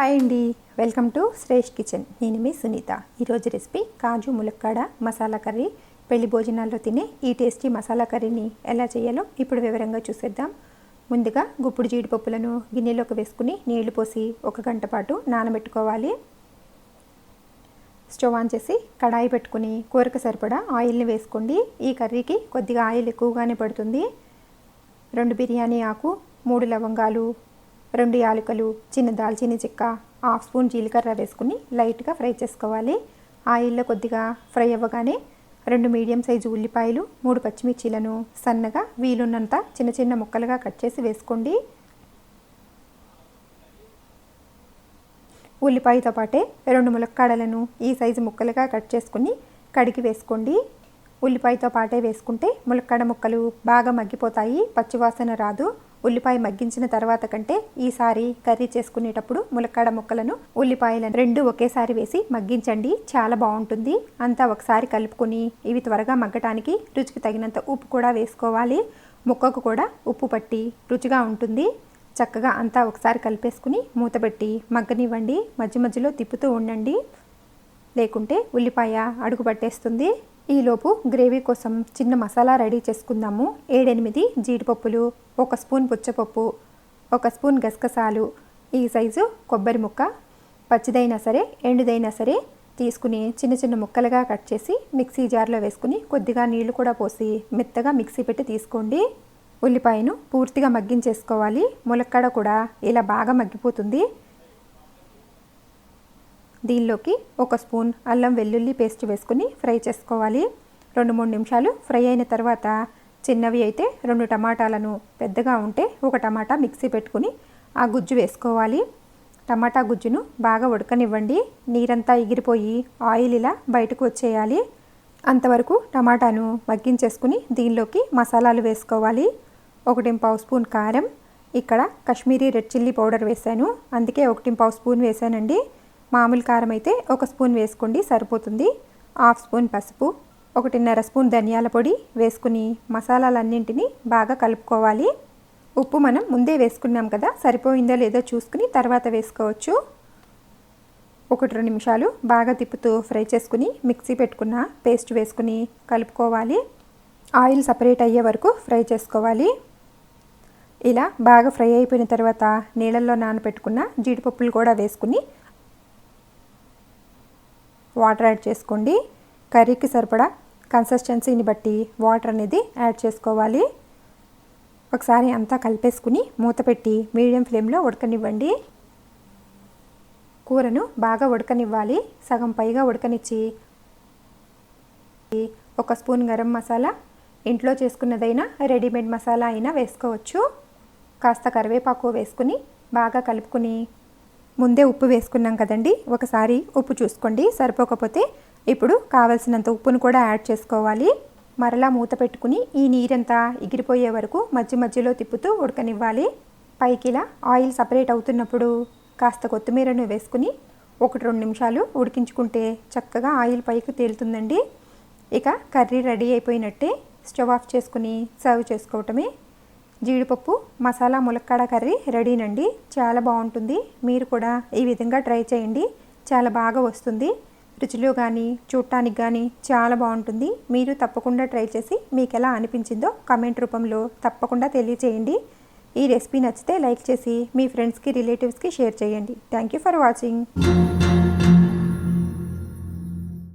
Hi అండి. Welcome to Shresh kitchen. నేను మీ సునీత. ఈరోజు రెసిపీ కాజు ములక్కాడ మసాలా కర్రీ. పెళ్ళి భోజనాల్లో తినే ఈ టేస్టీ మసాలా కర్రీని ఎలా చేయాలో ఇప్పుడు వివరంగా చూసేద్దాం. ముందుగా గుప్పుడు జీడిపప్పులను గిన్నెలోకి వేసుకుని నీళ్ళు పోసి ఒక గంట పాటు నానబెట్టుకోవాలి. స్టవ్ ఆన్ చేసి కడాయి పెట్టుకుని కూరకు సరిపడా ఆయిల్ని వేసుకోండి. ఈ కర్రీకి కొద్దిగా ఆయిల్ ఎక్కువగానే పడుతుంది. రెండు బిర్యానీ ఆకు మూడు లవంగాలు రెండు యాలకులు చిన్న దాల్చిన చెక్క హాఫ్ స్పూన్ జీలకర్ర వేసుకుని లైట్గా ఫ్రై చేసుకోవాలి. ఆయిల్లో కొద్దిగా ఫ్రై అవ్వగానే రెండు మీడియం సైజు ఉల్లిపాయలు మూడు పచ్చిమిర్చీలను సన్నగా వీలున్నంత చిన్న చిన్న ముక్కలుగా కట్ చేసి వేసుకోండి. ఉల్లిపాయతో పాటే రెండు ములక్కాడలను ఈ సైజు ముక్కలుగా కట్ చేసుకుని కడిగి వేసుకోండి. ఉల్లిపాయతో పాటే వేసుకుంటే ములక్కాడ ముక్కలు బాగా మగ్గిపోతాయి పచ్చివాసన రాదు. ఉల్లిపాయ మగ్గించిన తర్వాత కంటే ఈసారి కర్రీ చేసుకునేటప్పుడు ములక్కాడ ముక్కలను ఉల్లిపాయలను రెండు ఒకేసారి వేసి మగ్గించండి. చాలా బాగుంటుంది. అంతా ఒకసారి కలుపుకొని ఇవి త్వరగా మగ్గటానికి రుచికి తగినంత ఉప్పు కూడా వేసుకోవాలి. ముక్కకు కూడా ఉప్పు పట్టి రుచిగా ఉంటుంది. చక్కగా అంతా ఒకసారి కలిపేసుకుని మూతపెట్టి మగ్గనివ్వండి. మధ్య మధ్యలో తిప్పుతూ ఉండండి. లేకుంటే ఉల్లిపాయ అడుగు పట్టేస్తుంది. ఈలోపు గ్రేవీ కోసం చిన్న మసాలా రెడీ చేసుకుందాము. ఏడెనిమిది జీడిపప్పులు ఒక స్పూన్ పుచ్చపప్పు ఒక స్పూన్ గసగసాలు ఈ సైజు కొబ్బరి ముక్క. పచ్చిదైనా సరే ఎండుదైనా సరే తీసుకుని చిన్న చిన్న ముక్కలుగా కట్ చేసి మిక్సీ జార్లో వేసుకుని కొద్దిగా నీళ్ళు కూడా పోసి మెత్తగా మిక్సీ పెట్టి తీసుకోండి. ఉల్లిపాయను పూర్తిగా మగ్గించేసుకోవాలి. ములక్కడ కూడా ఇలా బాగా మగ్గిపోతుంది. దీనిలోకి ఒక స్పూన్ అల్లం వెల్లుల్లి పేస్ట్ వేసుకుని ఫ్రై చేసుకోవాలి. రెండు మూడు నిమిషాలు ఫ్రై అయిన తర్వాత చిన్నవి అయితే రెండు టమాటాలను పెద్దగా ఉంటే ఒక టమాటా మిక్సీ పెట్టుకుని ఆ గుజ్జు వేసుకోవాలి. టమాటా గుజ్జును బాగా ఉడకనివ్వండి. నీరంతా ఎగిరిపోయి ఆయిల్ ఇలా బయటకు వచ్చేయాలి. అంతవరకు టమాటాను మగ్గించేసుకుని దీనిలోకి మసాలాలు వేసుకోవాలి. ఒకటి పావు స్పూన్ కారం. ఇక్కడ కాశ్మీరీ రెడ్ చిల్లీ పౌడర్ వేశాను. అందుకే ఒకటి పావు స్పూన్ వేసానండి మామూలు కారం అయితే ఒక స్పూన్ వేసుకోండి సరిపోతుంది. హాఫ్ స్పూన్ పసుపు ఒకటిన్నర స్పూన్ ధనియాల పొడి వేసుకుని మసాలాలన్నింటినీ బాగా కలుపుకోవాలి. ఉప్పు మనం ముందే వేసుకున్నాం కదా సరిపోయిందో లేదో చూసుకుని తర్వాత వేసుకోవచ్చు. ఒకటి రెండు నిమిషాలు బాగా తిప్పుతూ ఫ్రై చేసుకుని మిక్సీ పెట్టుకున్న పేస్ట్ వేసుకుని కలుపుకోవాలి. ఆయిల్ సపరేట్ అయ్యే వరకు ఫ్రై చేసుకోవాలి. ఇలా బాగా ఫ్రై అయిపోయిన తర్వాత నీళ్ళల్లో నానబెట్టుకున్న జీడిపప్పులు కూడా వేసుకుని వాటర్ యాడ్ చేసుకోండి. కర్రీకి సరిపడా కన్సిస్టెన్సీని బట్టి వాటర్ అనేది యాడ్ చేసుకోవాలి. ఒకసారి అంతా కలిపేసుకుని మూత పెట్టి మీడియం ఫ్లేమ్లో ఉడకనివ్వండి. కూరను బాగా ఉడకనివ్వాలి. సగం పైగా ఉడకనిచ్చి ఒక స్పూన్ గరం మసాలా ఇంట్లో చేసుకున్నదైనా రెడీమేడ్ మసాలా అయినా వేసుకోవచ్చు. కాస్త కరివేపాకు వేసుకుని బాగా కలుపుకుని ముందే ఉప్పు వేసుకున్నాం కదండి. ఒకసారి ఉప్పు చూసుకోండి. సరిపోకపోతే ఇప్పుడు కావలసినంత ఉప్పును కూడా యాడ్ చేసుకోవాలి. మరలా మూత పెట్టుకుని ఈ నీరంతా ఎగిరిపోయే వరకు మధ్య మధ్యలో తిప్పుతూ ఉడకనివ్వాలి. పైకి ఇలా ఆయిల్ సపరేట్ అవుతున్నప్పుడు కాస్త కొత్తిమీరను వేసుకుని ఒకటి రెండు నిమిషాలు ఉడికించుకుంటే చక్కగా ఆయిల్ పైకి తేలుతుందండి. ఇక కర్రీ రెడీ అయిపోయినట్టే స్టవ్ ఆఫ్ చేసుకుని సర్వ్ చేసుకోవటమే జీడిపప్పు మసాలా ములక్కాడ కర్రీ రెడీనండి చాలా బాగుంటుంది. మీరు కూడా ఈ విధంగా ట్రై చేయండి. చాలా బాగా వస్తుంది. రుచిలో కానీ చూడటానికి కానీ చాలా బాగుంటుంది. మీరు తప్పకుండా ట్రై చేసి మీకు ఎలా అనిపించిందో కమెంట్ రూపంలో తప్పకుండా తెలియచేయండి. ఈ రెసిపీ నచ్చితే లైక్ చేసి మీ ఫ్రెండ్స్కి రిలేటివ్స్కి షేర్ చేయండి. Thank you for watching.